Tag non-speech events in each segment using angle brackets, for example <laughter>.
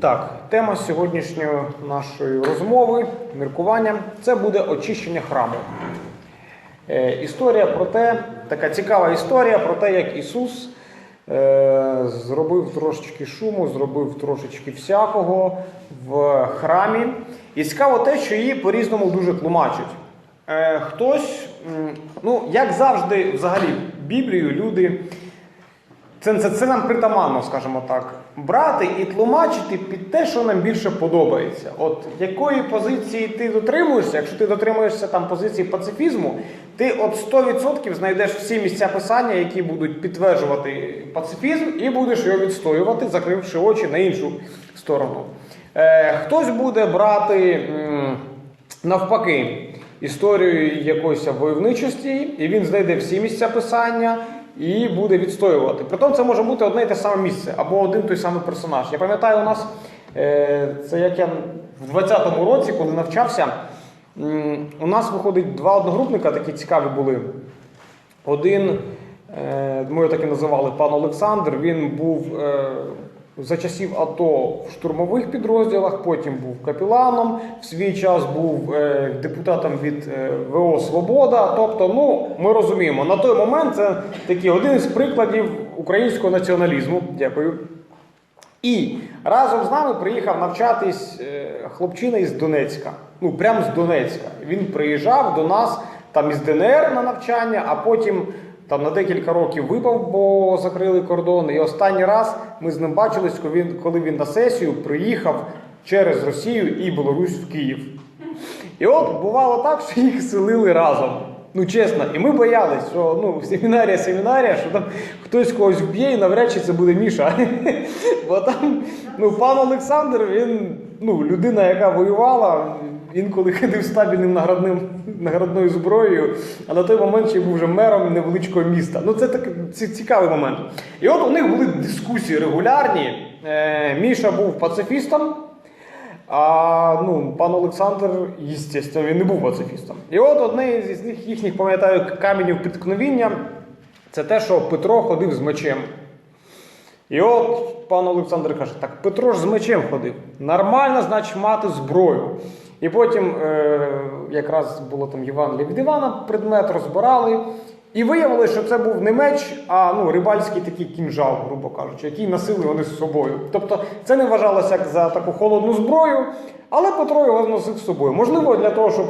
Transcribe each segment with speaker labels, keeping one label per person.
Speaker 1: Так, тема сьогоднішньої нашої розмови, міркування це буде очищення храму. Е, історія про те, така цікава історія про те, як Ісус е, зробив трошечки шуму, зробив трошечки всякого в храмі. І цікаво те, що її по-різному дуже тлумачать. Е, хтось, ну, як завжди, взагалі, Біблію люди. Це, це, це нам притаманно, скажімо так, брати і тлумачити під те, що нам більше подобається. От якої позиції ти дотримуєшся, якщо ти дотримуєшся там позиції пацифізму, ти от 100% знайдеш всі місця писання, які будуть підтверджувати пацифізм, і будеш його відстоювати, закривши очі на іншу сторону. Е, хтось буде брати м, навпаки історію якоїсь войовничості, і він знайде всі місця писання і буде відстоювати. Притом це може бути одне і те саме місце або один той самий персонаж. Я пам'ятаю, у нас е, це як я в 20-му році, коли навчався, у нас виходить два одногрупника, такі цікаві були. Один, е, ми його так і називали пан Олександр, він був е, за часів АТО в штурмових підрозділах, потім був капіланом, в свій час був е, депутатом від е, ВО Свобода. Тобто, ну, ми розуміємо, на той момент це такий один із прикладів українського націоналізму. Дякую. І разом з нами приїхав навчатись е, хлопчина із Донецька. Ну, прямо з Донецька. Він приїжджав до нас там із ДНР на навчання, а потім там на декілька років випав, бо закрили кордон. І останній раз ми з ним бачились, коли він, коли він на сесію приїхав через Росію і Білорусь в Київ. І от бувало так, що їх селили разом. Ну чесно, і ми боялись, що ну, семінарія, семінарія, що там хтось когось вб'є, і навряд чи це буде Міша. Бо там ну, пан Олександр, він ну, людина, яка воювала, інколи ходив стабільним наградним, наградною зброєю, а на той момент ще був вже мером невеличкого міста. Ну це так ці- цікавий момент. І от у них були дискусії регулярні. Е, Міша був пацифістом. А ну, пан Олександр, звісно, він не був пацифістом. І от одне з них їхніх, пам'ятаю, каменів приткновіння це те, що Петро ходив з мечем. І от пан Олександр каже: так Петро ж з мечем ходив. Нормально, значить, мати зброю. І потім е, якраз було там Євангеліє від Івана, предмет розбирали. І виявилося, що це був не меч, а ну, рибальський такий кінжал, грубо кажучи, який носили вони з собою. Тобто це не вважалося як за таку холодну зброю, але Петро його носив з собою. Можливо, для того, щоб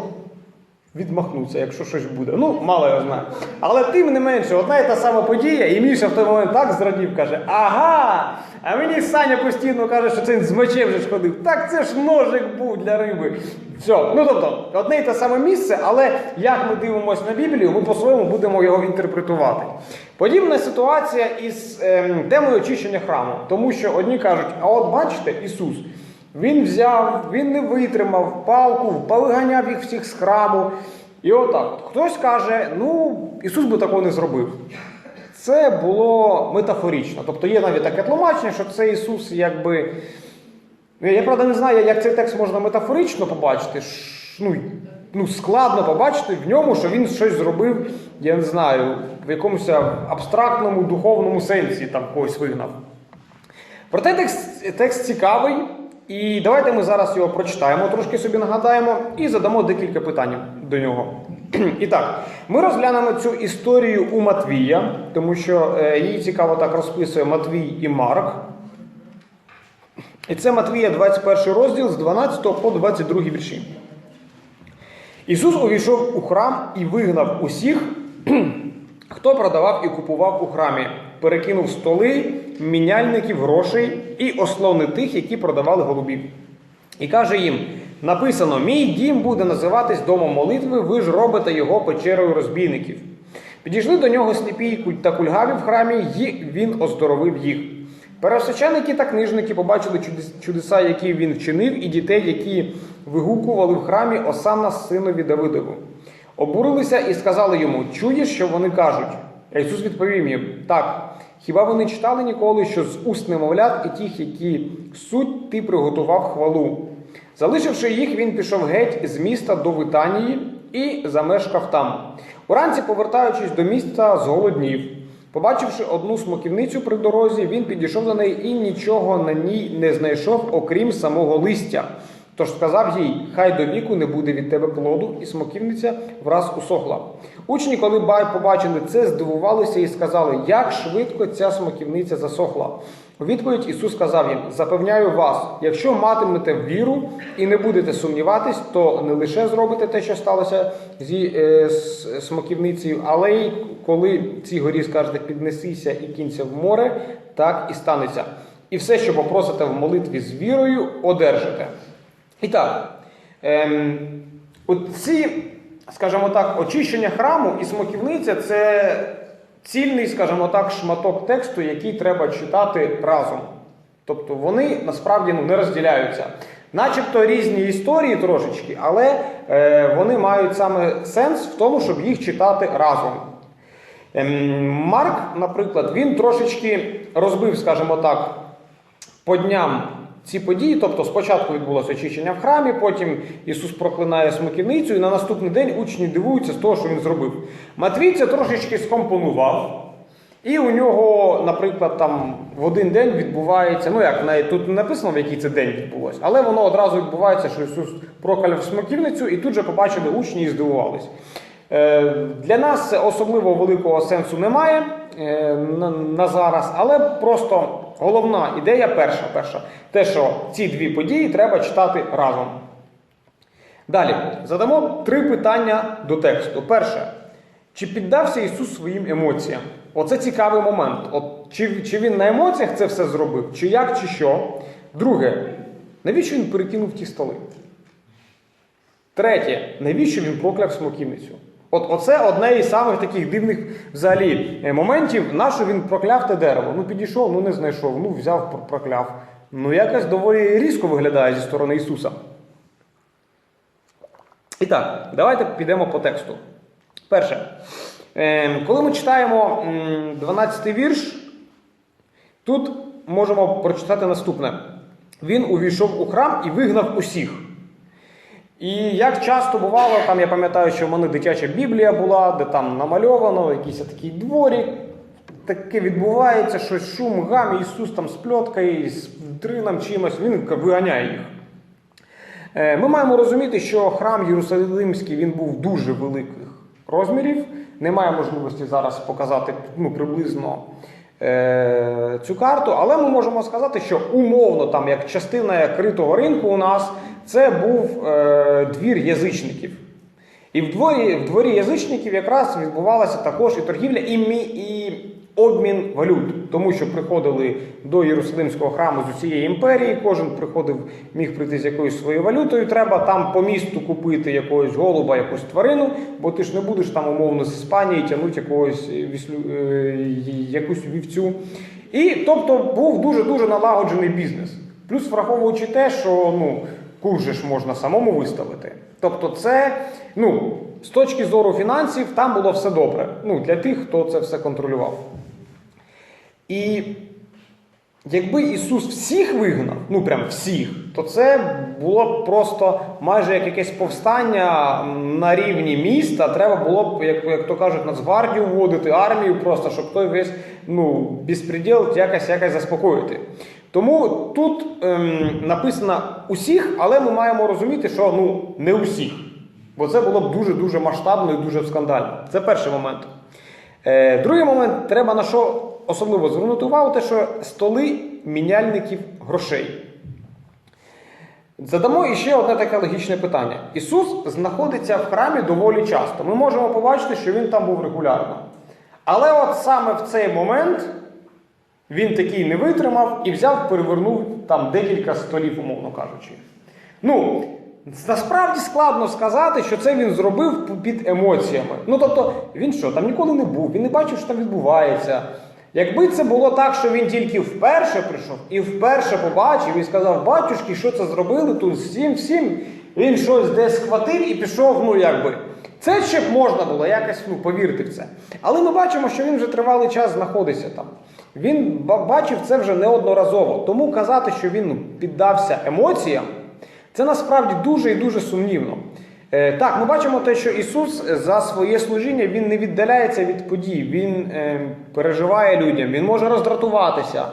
Speaker 1: відмахнутися, якщо щось буде. Ну, мало його знаю. Але тим не менше, одна і та сама подія, і Міша в той момент так зрадів, каже: Ага! А мені Саня постійно каже, що це з мечем вже ж ходив. Так це ж ножик був для риби. Все. Ну тобто, одне і те саме місце, але як ми дивимося на Біблію, ми по-своєму будемо його інтерпретувати. Подібна ситуація із ем, темою очищення храму. Тому що одні кажуть, а от бачите, Ісус. Він взяв, він не витримав палку, повиганяв їх всіх з храму. І отак. от. Хтось каже, ну, Ісус би такого не зробив. Це було метафорично. Тобто є навіть таке тлумачення, що це Ісус якби. Я правда не знаю, як цей текст можна метафорично побачити. Ну, ну, складно побачити в ньому, що він щось зробив, я не знаю, в якомусь абстрактному духовному сенсі там когось вигнав. Проте текст, текст цікавий, і давайте ми зараз його прочитаємо, трошки собі нагадаємо і задамо декілька питань до нього. <clears throat> І так, ми розглянемо цю історію у Матвія, тому що е, її цікаво так розписує Матвій і Марк. І це Матвія 21 розділ з 12 по 22 вірші. Ісус увійшов у храм і вигнав усіх, <clears throat> хто продавав і купував у храмі, перекинув столи, міняльників грошей і ословни тих, які продавали голубів. І каже їм: написано: Мій дім буде називатись домом молитви, ви ж робите його печерою розбійників. Підійшли до нього сліпі та кульгаві в храмі, і він оздоровив їх. Пересвященники та книжники побачили чудеса, які він вчинив, і дітей, які вигукували в храмі Осанна синові Давидову. Обурилися і сказали йому: Чуєш, що вони кажуть? А Ісус відповів їм: Так, хіба ви не читали ніколи, що з уст немовлят і тих, які суть ти приготував хвалу? Залишивши їх, він пішов геть з міста до Витанії і замешкав там. Уранці, повертаючись до міста, зголоднів. Побачивши одну смоківницю при дорозі, він підійшов до неї і нічого на ній не знайшов, окрім самого листя. Тож сказав їй: Хай до віку не буде від тебе плоду, і смоківниця враз усохла. Учні, коли побачили це, здивувалися і сказали, як швидко ця смоківниця засохла. У відповідь Ісус сказав їм: Запевняю вас, якщо матимете віру і не будете сумніватись, то не лише зробите те, що сталося зі е, з смоківницею, але й коли цій горі скажете піднесися і кінця в море, так і станеться. І все, що попросите в молитві з вірою, одержите. І так, ем, оці, скажімо так, очищення храму і смоківниця це цільний, скажімо так, шматок тексту, який треба читати разом. Тобто вони насправді ну, не розділяються. Начебто різні історії трошечки, але е, вони мають саме сенс в тому, щоб їх читати разом. Ем, Марк, наприклад, він трошечки розбив, скажімо так, по дням ці події. Тобто, спочатку відбулося очищення в храмі, потім Ісус проклинає смоківницю, і на наступний день учні дивуються з того, що він зробив. Матвій це трошечки скомпонував. І у нього, наприклад, там в один день відбувається, ну як навіть тут не написано, в який це день відбулося, але воно одразу відбувається, що Ісус прокляв смоківницю, і тут же побачили учні і здивувались. Е, Для нас особливо великого сенсу немає на, на зараз, але просто головна ідея перша, перша, те, що ці дві події треба читати разом. Далі задамо три питання до тексту. Перше, чи піддався Ісус своїм емоціям? Оце цікавий момент. От, чи, чи він на емоціях це все зробив, чи як, чи що. Друге, навіщо він перекинув ті столи? Третє, навіщо він прокляв смоківницю? От оце одне із самих таких дивних взагалі е, моментів, на що він прокляв те дерево. Ну підійшов, ну не знайшов, ну взяв, прокляв. Ну якось доволі різко виглядає зі сторони Ісуса. І так, давайте підемо по тексту. Перше, е, коли ми читаємо 12 вірш, тут можемо прочитати наступне: Він увійшов у храм і вигнав усіх. І як часто бувало, там я пам'ятаю, що в мене дитяча Біблія була, де там намальовано якийсь такий дворік, таке відбувається, щось шум, гам, Ісус там з пльоткою, з дрином чимось, він виганяє їх. Е, Ми маємо розуміти, що храм Єрусалимський він був дуже великих розмірів. Немає можливості зараз показати ну, приблизно е, цю карту, але ми можемо сказати, що умовно, там, як частина критого ринку у нас, це був е, двір язичників. І в дворі, в дворі язичників якраз відбувалася також і торгівля, і, і обмін валют, тому що приходили до Єрусалимського храму з усієї імперії, кожен приходив, міг прийти з якоюсь своєю валютою. Треба там по місту купити якогось голуба, якусь тварину, бо ти ж не будеш там умовно з Іспанії тягнути якогось віслю, е, якусь вівцю. І тобто був дуже дуже налагоджений бізнес. Плюс враховуючи те, що ну, же ж можна самому виставити. Тобто, це ну, з точки зору фінансів, там було все добре. Ну, для тих, хто це все контролював. І якби Ісус всіх вигнав, ну прям всіх, то це було б просто майже як якесь повстання на рівні міста. Треба було б, як, як то кажуть, Нацгвардію вводити, армію просто, щоб той весь ну, безпреділ якось, якось заспокоїти. Тому тут ем, написано усіх, але ми маємо розуміти, що ну, не усіх. Бо це було б дуже-дуже масштабно і дуже скандально. Це перший момент. Е, другий момент, треба на що особливо звернути увагу, те, що столи міняльників грошей. Задамо іще одне таке логічне питання. Ісус знаходиться в храмі доволі часто. Ми можемо побачити, що він там був регулярно. Але от саме в цей момент він такий не витримав і взяв, перевернув там декілька столів, умовно кажучи. Ну, насправді складно сказати, що це він зробив під емоціями. Ну тобто, він що, там ніколи не був, він не бачив, що там відбувається. Якби це було так, що він тільки вперше прийшов і вперше побачив і сказав, батюшки, що це зробили тут всім, всім, він щось десь схватив і пішов, ну якби. Це ще б можна було якось ну, повірити в це. Але ми бачимо, що він вже тривалий час знаходиться там. Він бачив це вже неодноразово. Тому казати, що він ну, піддався емоціям, це насправді дуже і дуже сумнівно. Е, Так, ми бачимо те, що Ісус за своє служіння Він не віддаляється від подій, Він е, переживає людям, Він може роздратуватися,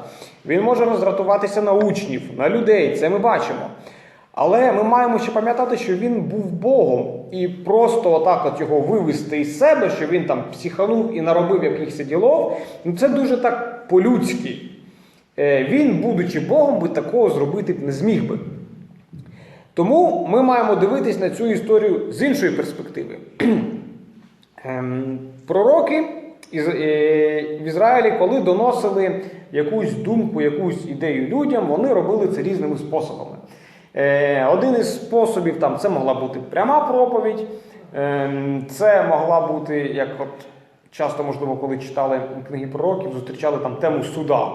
Speaker 1: Він може роздратуватися на учнів, на людей. Це ми бачимо. Але ми маємо ще пам'ятати, що він був Богом, і просто отак от його вивести із себе, що він там психанув і наробив якихось ділов, ну це дуже так по-людськи. Е, Він, будучи Богом, би такого зробити б не зміг би. Тому ми маємо дивитись на цю історію з іншої перспективи. <clears throat> Ем, Пророки е, в Ізраїлі, коли доносили якусь думку, якусь ідею людям, вони робили це різними способами. Е, Один із способів там це могла бути пряма проповідь, ем, це могла бути, як от часто, можливо, коли читали книги пророків, зустрічали там тему суда.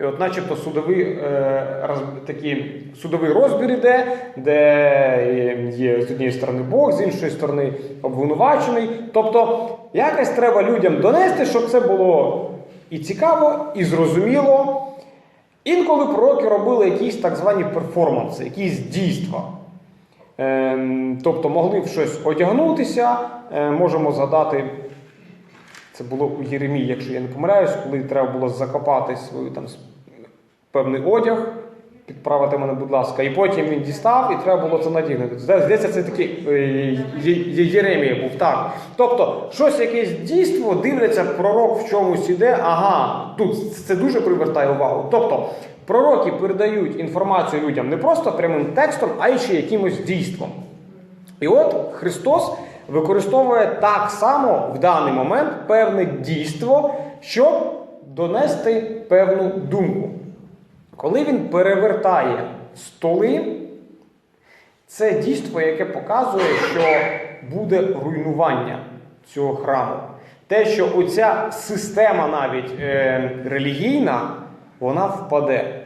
Speaker 1: І от начебто судовий, е, такі, судовий розбір іде, де є з однієї сторони Бог, з іншої сторони обвинувачений. Тобто якось треба людям донести, щоб це було і цікаво, і зрозуміло. Інколи пророки робили якісь так звані перформанси, якісь дійства. Ем, тобто могли в щось одягнутися, е, можемо згадати це було у Єремії, якщо я не помиляюсь, коли треба було закопати свою там певний одяг, підправити мене, будь ласка, і потім він дістав, і треба було це надягнути. Зда- Здається, це такий е, Єремія був так. Тобто, щось якесь дійство, дивляться, пророк в чомусь іде, ага, тут це дуже привертає увагу. Тобто, пророки передають інформацію людям не просто прямим текстом, а й ще якимось дійством. І от Христос використовує так само в даний момент певне дійство, щоб донести певну думку. Коли він перевертає столи, це дійство, яке показує, що буде руйнування цього храму. Те, що оця система навіть е, релігійна, вона впаде.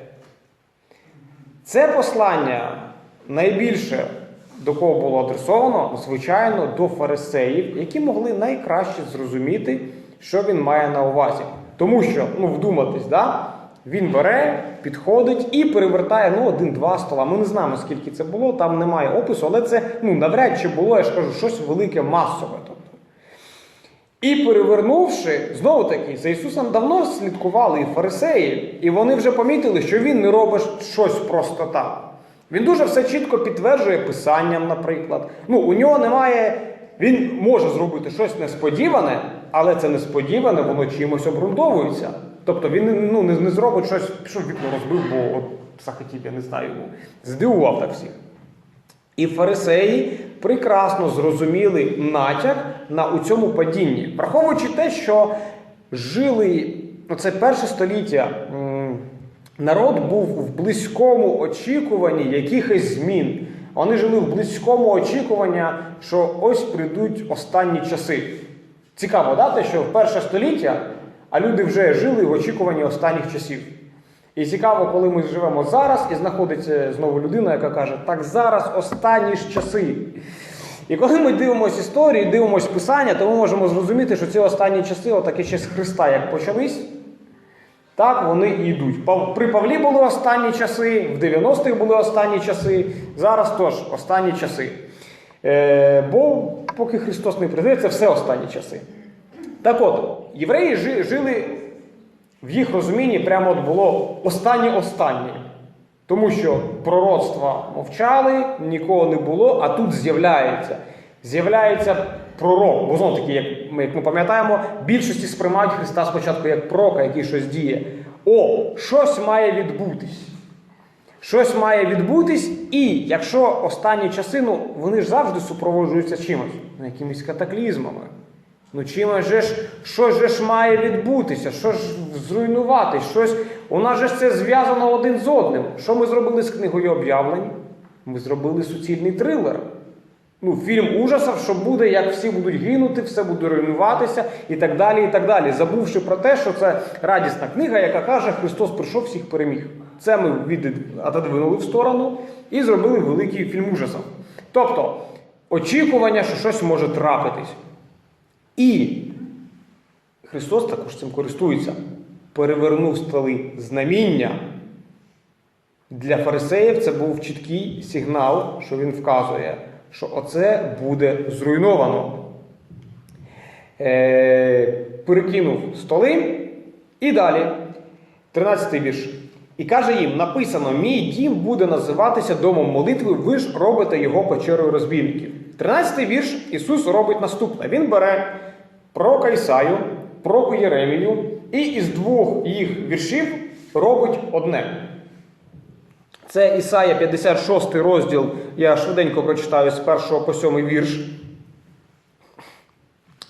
Speaker 1: Це послання найбільше до кого було адресовано, звичайно, до фарисеїв, які могли найкраще зрозуміти, що він має на увазі. Тому що, ну, вдуматись, да? він бере, підходить і перевертає ну, один-два стола. Ми не знаємо, скільки це було, там немає опису, але це ну, навряд чи було, я ж кажу, щось велике масове. Тобто. І перевернувши, знову таки, за Ісусом давно слідкували і фарисеї, і вони вже помітили, що він не робить щось просто так. Він дуже все чітко підтверджує писанням, наприклад. Ну, у нього немає. Він може зробити щось несподіване, але це несподіване, воно чимось обґрунтовується. Тобто він ну, не, не зробить щось, пішов вікно розбив, бо от захотів, я не знаю, ну, здивував так всіх. І фарисеї прекрасно зрозуміли натяк на у цьому падінні, враховуючи те, що жили оце перше століття. Народ був в близькому очікуванні якихось змін. Вони жили в близькому очікуванні, що ось прийдуть останні часи. Цікаво, да, те, що в перше століття, а люди вже жили в очікуванні останніх часів. І цікаво, коли ми живемо зараз, і знаходиться знову людина, яка каже, так зараз останні ж часи. І коли ми дивимося історію, дивимося писання, то ми можемо зрозуміти, що ці останні часи, отакі ще з Христа, як почались, так вони і йдуть. При Павлі були останні часи, в 90-х були останні часи, зараз теж останні часи. Е, бо поки Христос не прийде, це все останні часи. Так от, євреї жи- жили в їх розумінні прямо от було останнє-останнє. Тому що пророцтва мовчали, нікого не було, а тут з'являється. З'являється пророк. Бо знову таки, як ми, як ми пам'ятаємо, більшості сприймають Христа спочатку як пророка, який щось діє. О, щось має відбутись. Щось має відбутись, і якщо останні часи, ну вони ж завжди супроводжуються чимось, ну, якимись катаклізмами. Ну чимось же ж, щось ж має відбутися, що ж зруйнувати, щось. У нас же це зв'язано один з одним. Що ми зробили з книгою об'явлень? Ми зробили суцільний трилер. Ну, фільм ужасів, що буде, як всі будуть гинути, все буде руйнуватися і так далі. і так далі. Забувши про те, що це радісна книга, яка каже, Христос прийшов всіх переміг. Це ми від- в сторону і зробили великий фільм ужасів. Тобто, очікування, що щось може трапитись. І Христос також цим користується. Перевернув столи знаміння. Для фарисеїв це був чіткий сигнал, що він вказує. Що оце буде зруйновано. Е, перекинув столи і далі. 13 вірш. І каже їм: написано: Мій дім буде називатися домом молитви, ви ж робите його печерою розбійників. 13 вірш Ісус робить наступне: Він бере пророка Ісаю, пророку Єремію, і із двох їх віршів робить одне. Це Ісая 56 розділ. Я швиденько прочитаю з 1 по 7 вірш.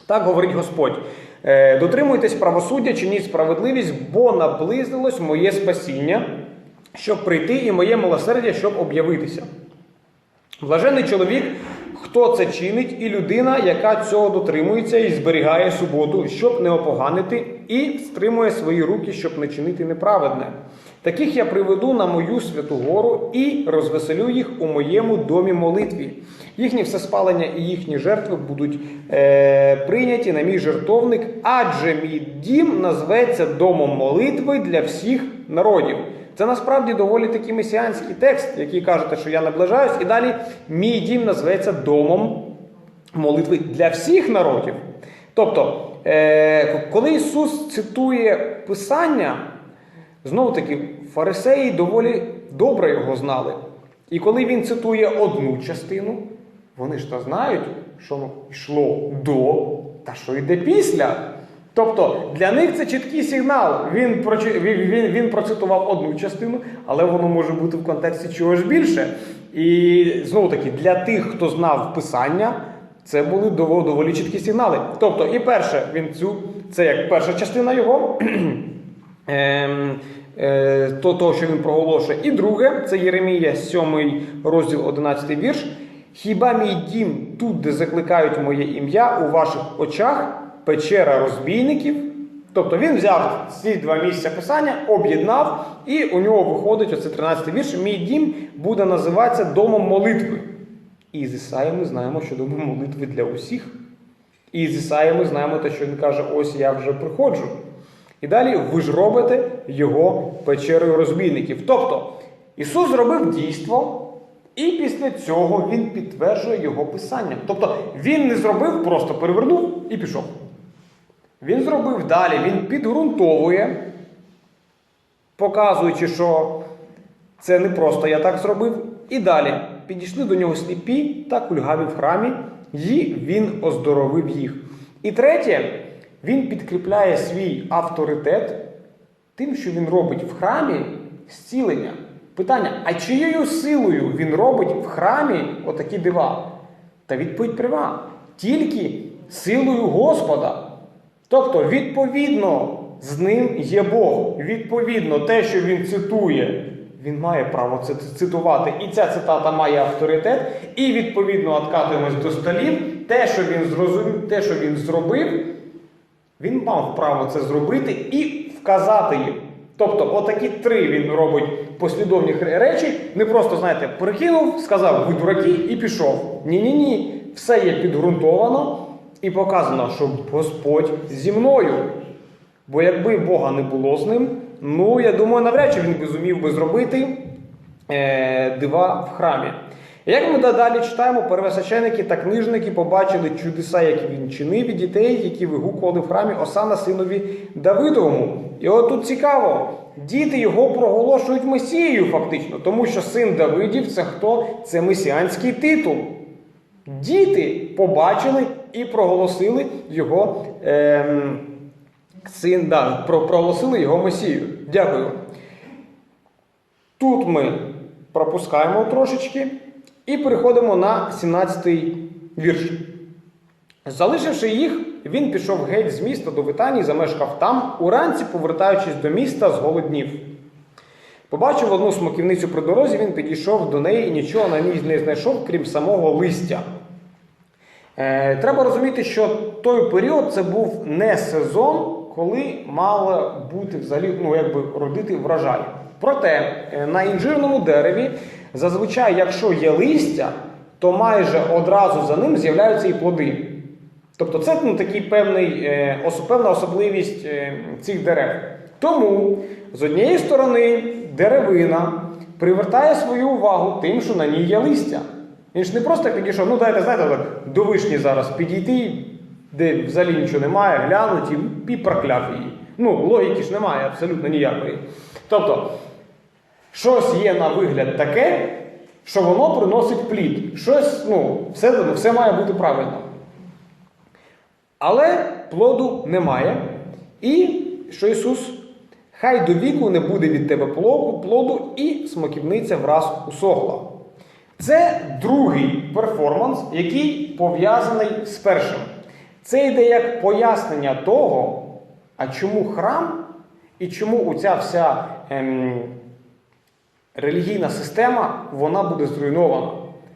Speaker 1: Так говорить Господь: «Е, дотримуйтесь правосуддя, чиніть справедливість, бо наблизилось моє спасіння, щоб прийти, і моє милосердя, щоб об'явитися. Блажений чоловік, хто це чинить, і людина, яка цього дотримується і зберігає суботу, щоб не опоганити, і стримує свої руки, щоб не чинити неправедне. Таких я приведу на мою святу гору і розвеселю їх у моєму домі молитві. Їхні всеспалення і їхні жертви будуть е, прийняті на мій жертовник, адже мій дім назветься домом молитви для всіх народів. Це насправді доволі такий месіанський текст, який кажете, що я наближаюсь, і далі мій дім називається домом молитви для всіх народів. Тобто, е, коли Ісус цитує Писання, знову таки, фарисеї доволі добре його знали. І коли він цитує одну частину, вони ж то знають, що йшло до та що йде після. Тобто для них це чіткий сигнал. Він, прочи- він, він, він процитував одну частину, але воно може бути в контексті чогось більше. І знову таки, для тих, хто знав писання, це були дово- доволі чіткі сигнали. Тобто, і перше, він цю, це як перша частина його. <clears throat> Ем, е, то, того, що він проголошує. І друге, це Єремія, 7 розділ 11 вірш. Хіба мій дім тут, де закликають моє ім'я, у ваших очах печера розбійників? Тобто він взяв ці два місця писання, об'єднав, і у нього виходить оце 13 вірш. Мій дім буде називатися домом молитви. І з Ісаї ми знаємо, що домом молитви для усіх. І з Ісаї ми знаємо те, що він каже: ось я вже приходжу. І далі ви ж робите його печерою розбійників. Тобто Ісус зробив дійство, і після цього Він підтверджує його писанням. Тобто Він не зробив, просто перевернув і пішов. Він зробив далі, він підґрунтовує, показуючи, що це не просто я так зробив. І далі підійшли до нього сліпі та кульгаві в храмі, і він оздоровив їх. І третє, він підкріпляє свій авторитет тим, що він робить в храмі зцілення. Питання: а чиєю силою він робить в храмі отакі дива? Та відповідь пряма. Тільки силою Господа. Тобто, відповідно, з ним є Бог. Відповідно, те, що він цитує, він має право це цитувати. І ця цитата має авторитет. І відповідно откатуємось до столів. Те, що він зрозумів, те, що він зробив, він мав право це зробити і вказати їм. Тобто, отакі три він робить послідовні речі. Не просто, знаєте, перекинув, сказав, ви дураки, і пішов. Ні-ні ні. Все є підґрунтовано і показано, що Господь зі мною. Бо якби Бога не було з ним, ну я думаю, навряд чи він би зумів би зробити е, дива в храмі. Як ми далі читаємо, первосвященники та книжники побачили чудеса, які він чинив від дітей, які вигукували в храмі Осана синові Давидовому. І от тут цікаво, діти його проголошують Месією, фактично, тому що син Давидів це хто? Це месіанський титул. Діти побачили і проголосили його ем, син, да, про- проголосили його Месію. Дякую. Тут ми пропускаємо трошечки і переходимо на 17-й вірш. Залишивши їх, він пішов геть з міста до Витанії, замешкав там, уранці, повертаючись до міста, зголоднів. Побачив одну смоківницю при дорозі, він підійшов до неї і нічого на ній не знайшов, крім самого листя. Е, треба розуміти, що той період це був не сезон, коли мало бути взагалі, ну якби родити врожай. Проте е, на інжирному дереві зазвичай, якщо є листя, то майже одразу за ним з'являються і плоди. Тобто це ну, такий певний, е, певна особливість е, цих дерев. Тому з однієї сторони деревина привертає свою увагу тим, що на ній є листя. Він ж не просто підійшов, ну дайте, знаєте, так, до вишні зараз підійти, де взагалі нічого немає, глянути і, і прокляв її. Ну, логіки ж немає абсолютно ніякої. Тобто, щось є на вигляд таке, що воно приносить плід. Щось, ну, все, все має бути правильно. Але плоду немає. І що Ісус, хай до віку не буде від тебе плоду, плоду і смоківниця враз усохла. Це другий перформанс, який пов'язаний з першим. Це йде як пояснення того, а чому храм і чому оця вся ем, релігійна система вона буде зруйнована.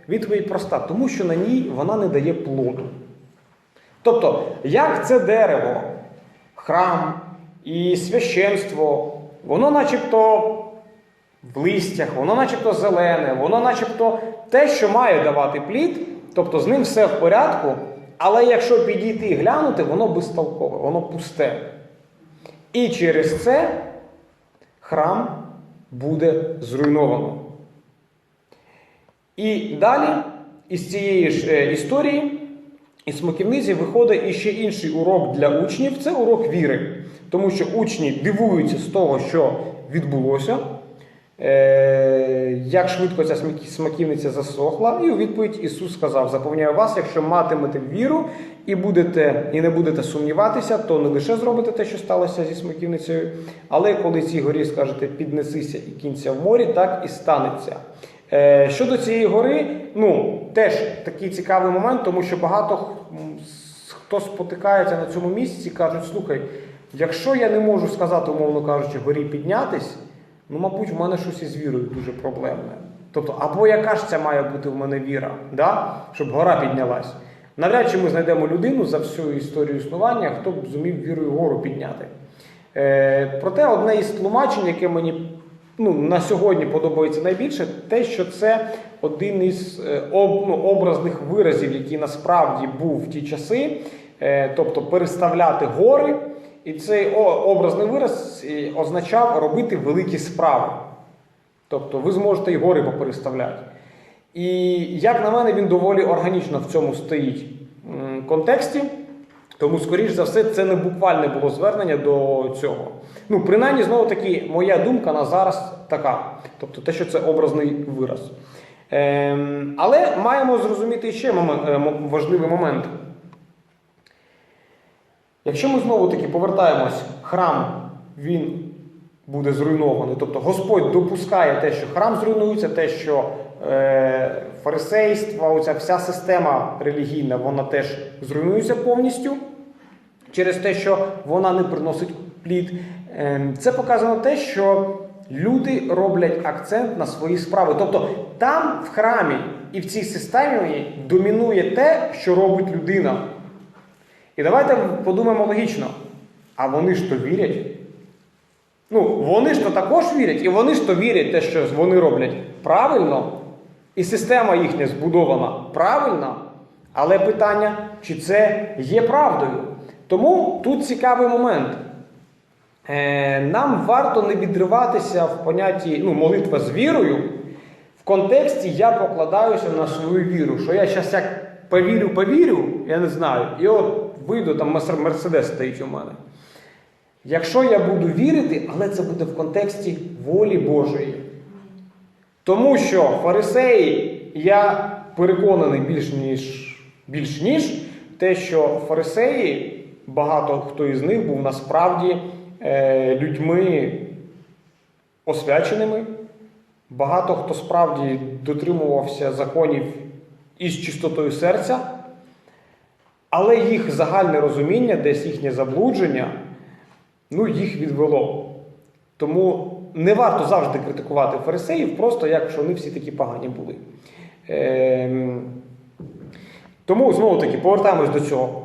Speaker 1: Відповідь проста, тому що на ній вона не дає плоду. Тобто, як це дерево, храм і священство, воно начебто в листях, воно начебто зелене, воно начебто те, що має давати плід, тобто з ним все в порядку, але якщо підійти і глянути, воно безтолкове, воно пусте. І через це храм буде зруйновано. І далі із цієї ж е, історії, із смоківниці виходить іще інший урок для учнів це урок віри. Тому що учні дивуються з того, що відбулося, як швидко ця смаківниця засохла. І у відповідь Ісус сказав: Запевняю вас, якщо матимете віру і будете, і не будете сумніватися, то не лише зробите те, що сталося зі смаківницею, але коли цій горі скажете піднесися і кінця в морі, так і станеться. Е, Щодо цієї гори, ну теж такий цікавий момент, тому що багато хто спотикається на цьому місці, кажуть, слухай, якщо я не можу сказати, умовно кажучи, горі піднятись, ну, мабуть, в мене щось із вірою дуже проблемне. Тобто, або яка ж це має бути в мене віра, да? щоб гора піднялась. Навряд чи ми знайдемо людину за всю історію існування, хто б зумів вірою гору підняти. Е, проте одне із тлумачень, яке мені ну, на сьогодні подобається найбільше, те, що це один із е, об, ну, образних виразів, який насправді був в ті часи, е, тобто переставляти гори. І цей образний вираз е, означав робити великі справи. Тобто ви зможете і гори попереставляти. І як на мене, він доволі органічно в цьому стоїть контексті. Тому, скоріш за все, це не буквальне було звернення до цього. Ну, принаймні, знову таки, моя думка на зараз така. Тобто те, що це образний вираз. Ем, але маємо зрозуміти ще е, важливий момент. Якщо ми знову таки повертаємось, храм він буде зруйнований. Тобто Господь допускає те, що храм зруйнується, те, що е, фарисейство, оця вся система релігійна, вона теж зруйнується повністю через те, що вона не приносить плід. Е, Це показано те, що люди роблять акцент на свої справи. Тобто там в храмі і в цій системі домінує те, що робить людина. І давайте подумаємо логічно. А вони ж то вірять. Ну, вони ж то також вірять, і вони ж то вірять те, що вони роблять правильно, і система їхня збудована правильно. Але питання, чи це є правдою? Тому тут цікавий момент. Е, нам варто не відриватися в понятті ну, молитва з вірою в контексті я покладаюся на свою віру. Що я зараз як повірю, повірю, я не знаю, і от вийду, там Мер- Мерседес стоїть у мене. Якщо я буду вірити, але це буде в контексті волі Божої. Тому що фарисеї, я переконаний більш ніж, більш ніж те, що фарисеї, багато хто із них був насправді е, людьми освяченими. Багато хто справді дотримувався законів із чистотою серця, але їх загальне розуміння, десь їхнє заблудження, ну, їх відвело. Тому не варто завжди критикувати фарисеїв, просто як що вони всі такі погані були. Ем, тому знову таки повертаємось до цього.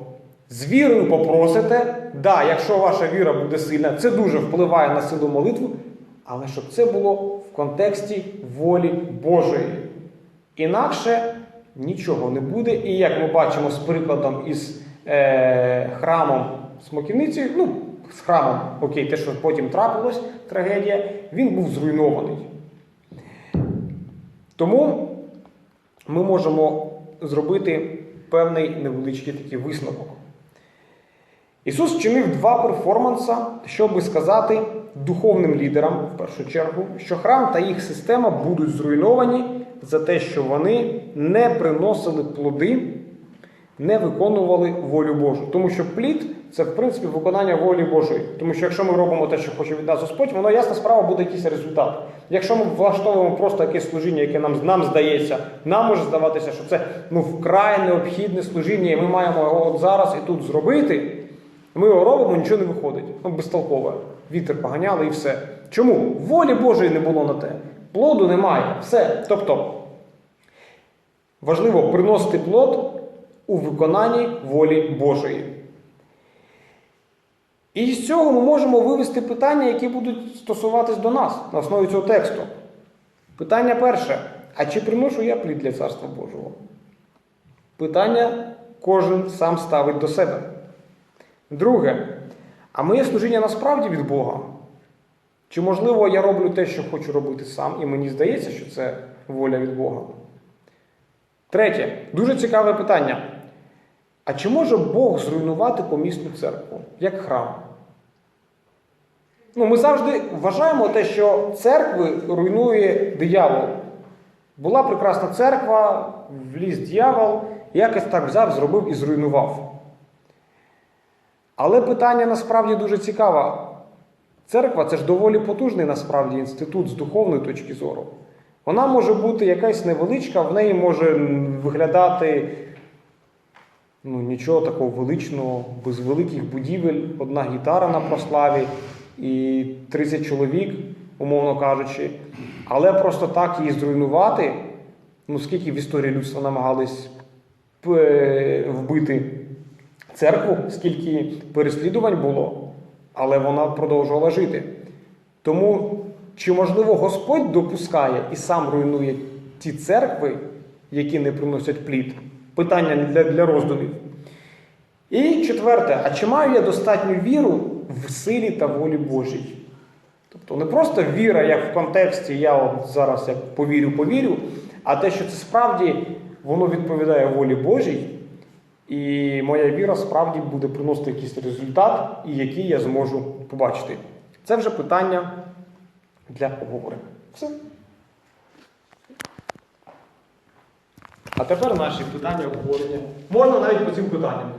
Speaker 1: З вірою попросите, да, якщо ваша віра буде сильна, це дуже впливає на силу молитви, але щоб це було в контексті волі Божої. Інакше нічого не буде. І як ми бачимо з прикладом із е, храмом Смоківниці, ну, з храмом, окей, те, що потім трапилось, трагедія, він був зруйнований. Тому ми можемо зробити певний невеличкий такий висновок. Ісус вчинив два перформанса, щоб сказати духовним лідерам, в першу чергу, що храм та їх система будуть зруйновані за те, що вони не приносили плоди, не виконували волю Божу. Тому що плід це, в принципі, виконання волі Божої. Тому що якщо ми робимо те, що хоче від нас Господь, воно ясна справа буде якийсь результат. Якщо ми влаштовуємо просто якесь служіння, яке нам, нам здається, нам може здаватися, що це ну, вкрай необхідне служіння, і ми маємо його от зараз і тут зробити. Ми його робимо, нічого не виходить. Ну, безтолкове. Вітер поганяли і все. Чому? Волі Божої не було на те. Плоду немає. Все. Тобто, важливо приносити плод у виконанні волі Божої. І з цього ми можемо вивести питання, які будуть стосуватись до нас на основі цього тексту. Питання перше: а чи приношу я плід для Царства Божого? Питання кожен сам ставить до себе. Друге, а моє служіння насправді від Бога? Чи можливо я роблю те, що хочу робити сам, і мені здається, що це воля від Бога? Третє, дуже цікаве питання. А чи може Бог зруйнувати помісну церкву, як храм? Ну, ми завжди вважаємо те, що церкви руйнує диявол. Була прекрасна церква, вліз диявол, якось так взяв, зробив і зруйнував. Але питання насправді дуже цікаве. Церква це ж доволі потужний насправді інститут з духовної точки зору. Вона може бути якась невеличка, в неї може виглядати ну, нічого такого величного, без великих будівель, одна гітара на прославі і 30 чоловік, умовно кажучи. Але просто так її зруйнувати, ну скільки в історії людства намагались е, вбити церкву, скільки переслідувань було, але вона продовжувала жити. Тому, чи можливо Господь допускає і сам руйнує ті церкви, які не приносять плід? Питання для, для роздумів. І четверте, а чи маю я достатню віру в силі та волі Божій? Тобто не просто віра, як в контексті я от зараз як повірю, повірю, а те, що це справді воно відповідає волі Божій, і моя віра справді буде приносити якийсь результат, і який я зможу побачити. Це вже питання для обговорення. Все. А тепер наші питання обговорення. Можна навіть по цим питанням.